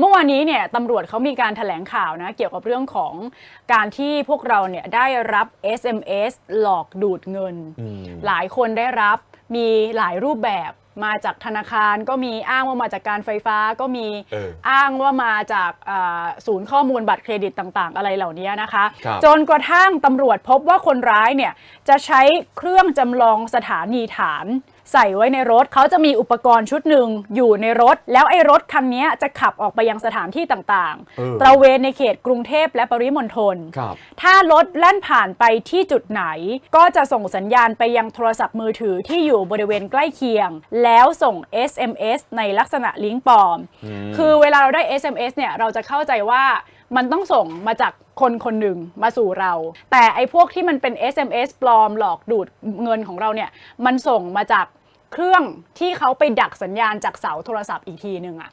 เมื่อวานนี้เนี่ยตำรวจเขามีการแถลงข่าวนะเกี่ยวกับเรื่องของการที่พวกเราเนี่ยได้รับ SMS หลอกดูดเงินอืมหลายคนได้รับมีหลายรูปแบบ มาจากธนาคารก็มีอ้างว่ามาจากการไฟฟ้าก็มีเอออ้างว่ามาจากอ่าศูนย์ข้อมูลบัตรเครดิตต่างๆ อะไรเหล่านี้นะคะ ครับ จนกระทั่งตำรวจพบว่าคนร้ายเนี่ยจะใช้เครื่องจำลองสถานีฐาน ใส่ไว้ในรถเขาจะมีอุปกรณ์ชุดหนึ่งอยู่ในรถ แล้วไอ้รถคันนี้จะขับออกไปยังสถานที่ต่างเออ ๆ ตระเวนในเขตกรุงเทพและปริมณฑล ครับ ถ้ารถแล่นผ่านไปที่จุดไหน ก็จะส่งสัญญาณไปยังโทรศัพท์มือถือที่อยู่บริเวณใกล้เคียงแล้วส่ง SMS ในลักษณะลิงก์ปลอม คือเวลาเราได้ SMS เนี่ยเราจะเข้าใจว่ามันต้องส่งมาจากคนคนหนึ่งมาสู่เรา แต่ไอ้พวกที่มันเป็น SMS ปลอมหลอกดูดเงินของเราเนี่ยมันส่งมาจากเครื่องที่เขาไปดักสัญญาณจากเสาโทรศัพท์อีกทีหนึ่งอะ